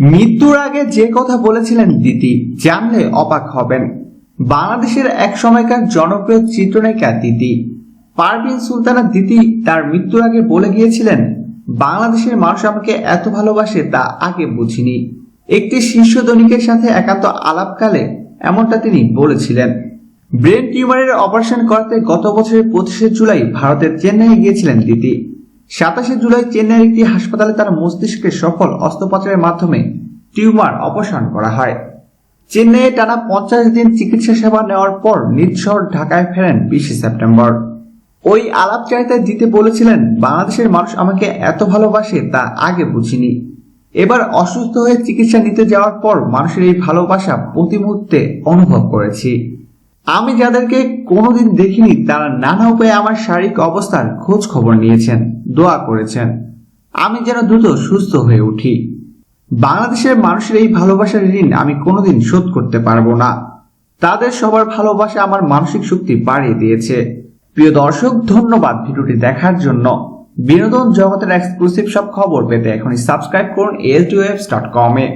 মৃত্যুর আগে যে কথা বলেছিলেন দিতি, জানলে অবাক হবেন। বাংলাদেশের এক সময়কার জনপ্রিয় চিত্রনায়িকা দিতি। পারভিন সুলতানা দিতি তার মৃত্যুর আগে বলে গিয়েছিলেন, বাংলাদেশের মানুষ আমাকে এত ভালোবাসে তা আগে বুঝিনি। একটি শীর্ষ দৈনিকের সাথে একান্ত আলাপকালে এমনটা তিনি বলেছিলেন, ব্রেন টিউমারের অপারেশন করাতে গত বছরের পঁচিশে জুলাই ভারতের চেন্নাইয়ে গিয়েছিলেন দিতি। সাতাশে জুলাই চেন্নাইয়ের একটি হাসপাতালে তার মস্তিষ্কের সফল অস্ত্রোপচারের মাধ্যমে টিউমার অপসারণ করা হয়। চেন্নাইয়ে টানা পঞ্চাশ দিন চিকিৎসা সেবা নেওয়ার পর নিজ শহর ঢাকায় ফেরেন বিশে সেপ্টেম্বর। ওই আলাপচারিতায় দিতে বলেছিলেন, বাংলাদেশের মানুষ আমাকে এত ভালোবাসে তা আগে বুঝিনি। এবার অসুস্থ হয়ে চিকিৎসা নিতে যাওয়ার পর মানুষের এই ভালোবাসা প্রতি মুহূর্তে অনুভব করেছি। আমি যাদেরকে কোনোদিন দেখিনি, তারা নানা উপায়ে আমার শারীরিক অবস্থার খোঁজ খবর নিয়েছেন, দোয়া করেছেন। আমি যেন দ্রুত সুস্থ হয়ে উঠি। বাংলাদেশের মানুষের এই ভালোবাসার ঋণ আমি কোনোদিন শোধ করতে পারব না। তাদের সবার ভালোবাসা আমার মানসিক শক্তি বাড়িয়ে দিয়েছে। প্রিয় দর্শক, ধন্যবাদ ভিডিওটি দেখার জন্য। বিনোদন জগতের এক্সক্লুসিভ সব খবর পেতে এখনই সাবস্ক্রাইব করুন এল টু কমে